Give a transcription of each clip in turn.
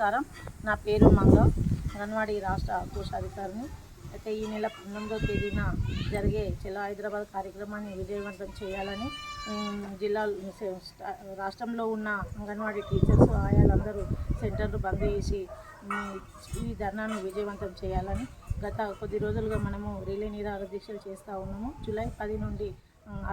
నమస్కారం. నా పేరు మంగ అంగన్వాడీ రాష్ట్ర కోశాధికారిని అయితే ఈ నెల పంతొమ్మిదో తేదీన జరిగే చెలో హైదరాబాద్ కార్యక్రమాన్ని విజయవంతం చేయాలని జిల్లా రాష్ట్రంలో ఉన్న అంగన్వాడీ టీచర్స్ ఆయాలందరూ సెంటర్లు బంద్ చేసి ఈ ధర్నాను విజయవంతం చేయాలని గత కొద్ది రోజులుగా మనము రిలే నిరాహార దీక్షలు చేస్తూ ఉన్నాము. జూలై పది నుండి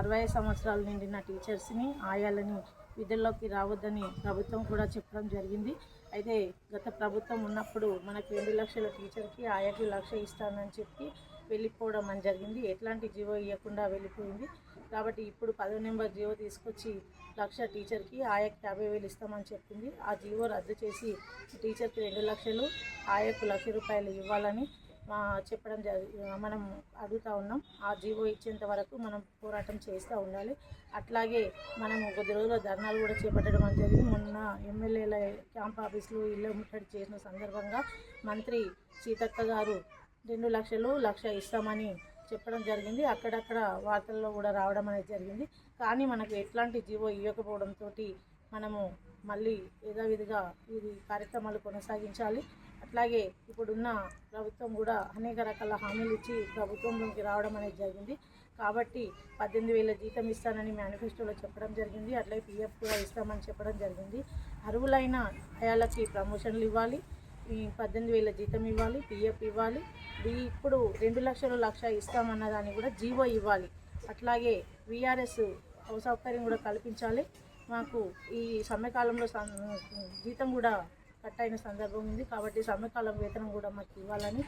అరవై సంవత్సరాలు నిండిన టీచర్స్ని ఆయాలని విధుల్లోకి రావద్దని ప్రభుత్వం కూడా చెప్పడం జరిగింది. అయితే గత ప్రభుత్వం ఉన్నప్పుడు మనకు రెండు లక్షల టీచర్కి ఆయాకి లక్ష ఇస్తానని చెప్పి వెళ్ళిపోవడం అని జరిగింది. ఎట్లాంటి జీవో ఇవ్వకుండా వెళ్ళిపోయింది. కాబట్టి ఇప్పుడు పదో నెంబర్ జీవో తీసుకొచ్చి లక్ష టీచర్కి ఆయాకి యాభై వేలు ఇస్తామని చెప్పింది. ఆ జీవో రద్దు చేసి టీచర్కి రెండు లక్షలు ఆయాకు లక్ష రూపాయలు ఇవ్వాలని చెప్పడం జరి మనం అడుగుతూ ఉన్నాం. ఆ జీవో ఇచ్చేంత వరకు మనం పోరాటం చేస్తూ ఉండాలి. అట్లాగే మనం కొద్ది రోజుల ధర్నాలు కూడా చేపట్టడం అనేది జరిగింది. మొన్న ఎమ్మెల్యేల క్యాంప్ ఆఫీసులు ఇళ్ళ ముట్టడి చేసిన సందర్భంగా మంత్రి సీతక్క గారు రెండు లక్షలు లక్ష ఇస్తామని చెప్పడం జరిగింది. అక్కడక్కడ వార్తల్లో కూడా రావడం అనేది జరిగింది. కానీ మనకు ఎట్లాంటి జీవో ఇవ్వకపోవడంతో మనము మళ్ళీ యథావిధిగా ఇది కార్యక్రమాలు కొనసాగించాలి. అట్లాగే ఇప్పుడున్న ప్రభుత్వం కూడా అనేక రకాల హామీలు ఇచ్చి ప్రభుత్వంలోకి రావడం అనేది జరిగింది. కాబట్టి పద్దెనిమిది వేల జీతం ఇస్తానని మేనిఫెస్టోలో చెప్పడం జరిగింది. అట్లే పిఎఫ్ కూడా ఇస్తామని చెప్పడం జరిగింది. అర్హులైన ఆయాలకి ప్రమోషన్లు ఇవ్వాలి. పద్దెనిమిది వేల జీతం ఇవ్వాలి పిఎఫ్ ఇవ్వాలి. ఇప్పుడు రెండు లక్షలు లక్ష ఇస్తామన్న దాన్ని కూడా జీవో ఇవ్వాలి. అట్లాగే విఆర్ఎస్ సౌకర్యం కూడా కల్పించాలి. మాకు ఈ సమ్మెకాలంలో జీతం కూడా కట్ అయిన సందర్భం ఉంది. కాబట్టి సమ్మెకాలం వేతనం కూడా మాకు ఇవ్వాలని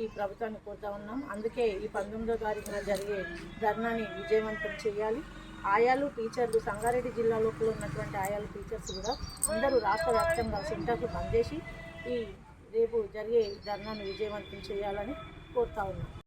ఈ ప్రభుత్వాన్ని కోరుతా ఉన్నాం. అందుకే ఈ పంతొమ్మిదో తారీఖున జరిగే ధర్నాని విజయవంతం చేయాలి. ఆయాలు టీచర్లు సంగారెడ్డి జిల్లాలో ఉన్నటువంటి ఆయాలు టీచర్స్ కూడా అందరూ రాష్ట్ర వ్యాప్తంగా సెంటర్లు బంద్ చేసి ఈ రేపు జరిగే ధర్నాను విజయవంతం చేయాలని కోరుతా ఉన్నాం.